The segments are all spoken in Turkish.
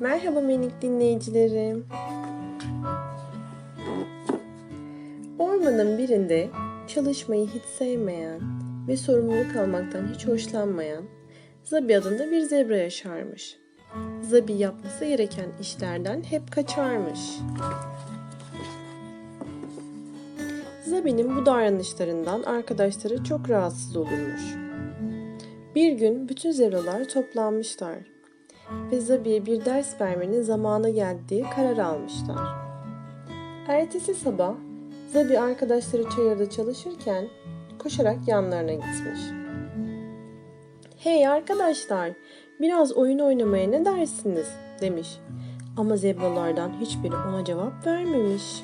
Merhaba minik dinleyicilerim. Ormanın birinde çalışmayı hiç sevmeyen ve sorumluluk almaktan hiç hoşlanmayan Zabi adında bir zebra yaşarmış. Zabi yapması gereken işlerden hep kaçarmış. Zabi'nin bu davranışlarından arkadaşları çok rahatsız olurmuş. Bir gün bütün zebralar toplanmışlar ve Zabi'ye bir ders vermenin zamanı geldi diye karar almışlar. Ertesi sabah Zabi arkadaşları çayırda çalışırken koşarak yanlarına gitmiş. Hey arkadaşlar, biraz oyun oynamaya ne dersiniz? demiş. Ama zebralardan hiçbiri ona cevap vermemiş.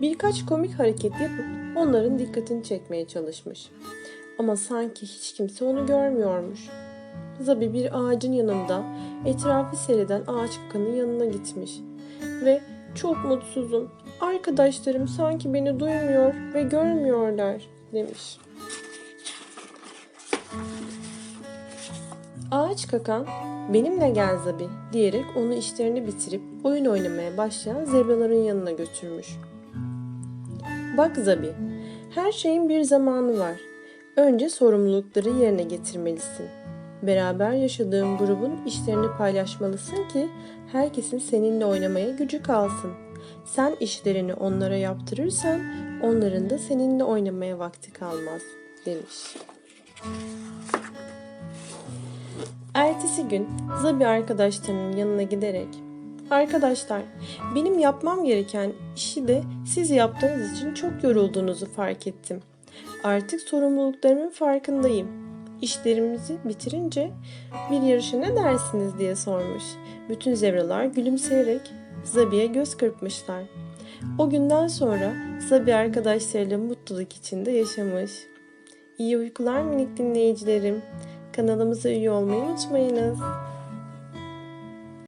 Birkaç komik hareket yapıp onların dikkatini çekmeye çalışmış. Ama sanki hiç kimse onu görmüyormuş. Zabi bir ağacın yanında etrafı seyreden ağaç kakanın yanına gitmiş. Ve çok mutsuzum. Arkadaşlarım sanki beni duymuyor ve görmüyorlar demiş. Ağaç kakan benimle gel Zabi diyerek onu işlerini bitirip oyun oynamaya başlayan zebraların yanına götürmüş. Bak Zabi, her şeyin bir zamanı var. Önce sorumlulukları yerine getirmelisin. Beraber yaşadığın grubun işlerini paylaşmalısın ki herkesin seninle oynamaya gücü kalsın. Sen işlerini onlara yaptırırsan onların da seninle oynamaya vakti kalmaz demiş. Ertesi gün Zabi arkadaşlarının yanına giderek Arkadaşlar, benim yapmam gereken işi de siz yaptığınız için çok yorulduğunuzu fark ettim. Artık sorumluluklarımın farkındayım. İşlerimizi bitirince bir yarışa ne dersiniz diye sormuş. Bütün zebralar gülümseyerek Zabi'ye göz kırpmışlar. O günden sonra Zabi arkadaşlarıyla mutluluk içinde yaşamış. İyi uykular minik dinleyicilerim. Kanalımıza üye olmayı unutmayınız.